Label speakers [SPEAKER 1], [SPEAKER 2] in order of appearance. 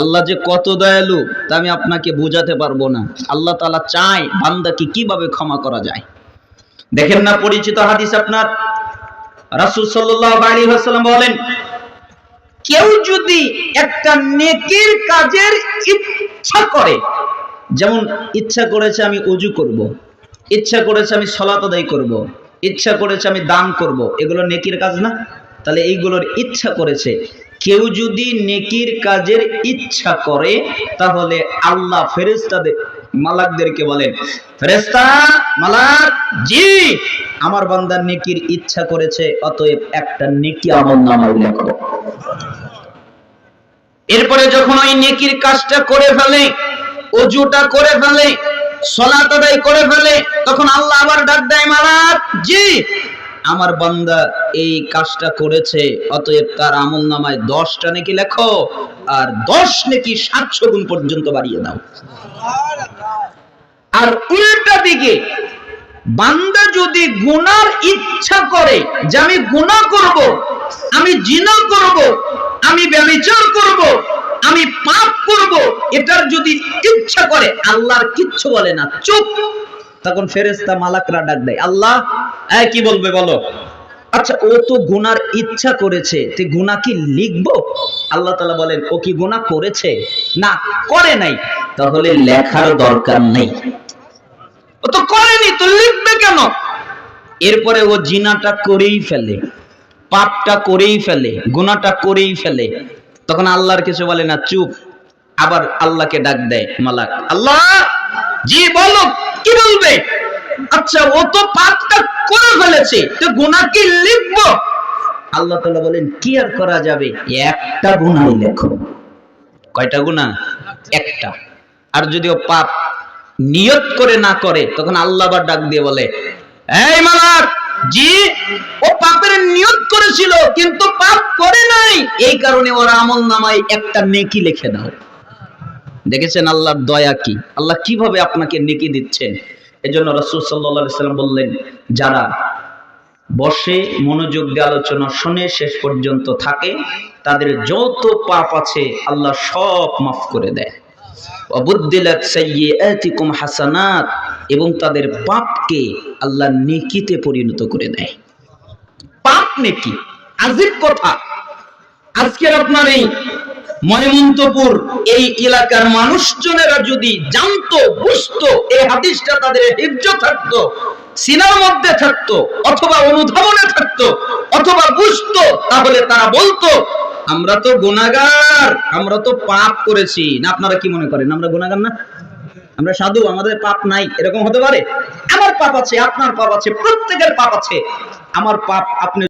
[SPEAKER 1] আল্লাহ যে কত দয়ালু, তা আমি আপনাকে বোঝাতে পারব না আল্লাহ তাআলা চায় বান্দাকে কীভাবে ক্ষমা করা যায় দেখেন না পরিচিত হাদিস আপনার রাসূল আলাইহি বলেন, কেউ যদি একটা নেকির কাজের ইচ্ছা করে, যেমন ইচ্ছা করেছে আমি অজু করব। ইচ্ছা করেছে আমি সলাত আদায় করব। ইচ্ছা করেছে আমি দান করব। এগুলো নেকির কাজ না তাহলে এইগুলোর ইচ্ছা করেছে কেউ যদি নেকির কাজের ইচ্ছা করে, তাহলে আল্লাহ ফেরেস্তাদের মালাকদেরকে বলেন ফেরেস্তা মালাক, জি, আমার বান্দার নেকির ইচ্ছা করেছে, অতএব একটা নেকি আমার নামায় লেখো এরপরে যখন ওই নেকির কাজটা করে ফেলে, অজুটা করে ফেলে সলাত আদায় করে ফেলে, তখন আল্লাহ আবার ডাক দেয়, মালাক, জি আমার বান্দা এই কাজটা করেছে, অতএব তার আমল নামায় দশটা নেকি লেখো, আর দশ নেকি সাতশো গুণ পর্যন্ত বাড়িয়ে দাও। আর উল্টা দিকে, বান্দা যদি গুনার ইচ্ছা করে যে আমি গুনাহ করব, আমি জিনা করব, আমি ব্যভিচার করব, আমি পাপ করব, এটার যদি ইচ্ছা করে, আল্লাহর কিচ্ছু বলে না, চুপ। তখন ফেরেশতা মালাকরা ডাক দেয়, আল্লাহ, এই কি বলবে বলো? আচ্ছা ও তো গুনার ইচ্ছা করেছে তুই গুনাহ কি লিখব? আল্লাহ তাআলা বলেন, ও কি গুনাহ করেছে? না, করে নাই। তাহলে লেখার দরকার নেই। ও তো করেনি, তো লিখবে কেন? এরপরে ও জিনাটা করেই ফেলে, পাপটা করেই ফেলে, গুনাহটা করেই ফেলে। তখন আল্লাহর কিছু বলে না, চুপ। আবার আল্লাহকে ডাক দেয় মালাক, আল্লাহ জি বলো কি বলবে? আচ্ছা ও তো পাপটা করে ফেলেছে তো গুনাহ কি লিখব? আল্লাহ তাআলা বলেন কি আর করা যাবে? একটা গুনাহ লেখো। কয়টা গুনাহ? একটা। আর যদি ও পাপ নিয়ত করে না করে তখন আল্লাহ আবার ডাক দিয়ে বলে এই মালাক জি ও পাপের নিয়ত করেছিল কিন্তু পাপ করে নাই। এই কারণে ওর আমল নামায় একটা নেকি লিখে দাও। দেখেছেন আল্লাহর দয়া কি? আল্লাহ কীভাবে আপনাকে নেকি দিচ্ছেন? এজন্য রাসূল আলাইহি সাল্লাম বললেন, যারা বসে মনোযোগ দিয়ে আলোচনা শুনে শেষ পর্যন্ত থাকে, তাদের যত পাপ আছে আল্লাহ সব মাফ করে দেয়। হাসানাত, এবং তাদের পাপকে আল্লাহ নেকিতে পরিণত করে দেয়। পাপ নেকি? আজিব কথা। আজকের আপনার এই ময়মন্তপুর, এই এলাকার মানুষজনেরা যদি জানতো, বুঝতো, এই হাদিসটা তাদের থাকতো, সিনার মধ্যে থাকতো, অথবা অনুধাবনে থাকতো, অথবা বুঝতো, তাহলে তারা বলতো, আমরা তো গুনাহগার, আমরা তো পাপ করেছি। না, আপনারা কি মনে করেন? আমরা গুনাহগার না? আমরা সাধু, আমাদের পাপ নাই, এরকম হতে পারে? আমার পাপ আছে, আপনার পাপ আছে, প্রত্যেকের পাপ আছে। আমার পাপ আপনি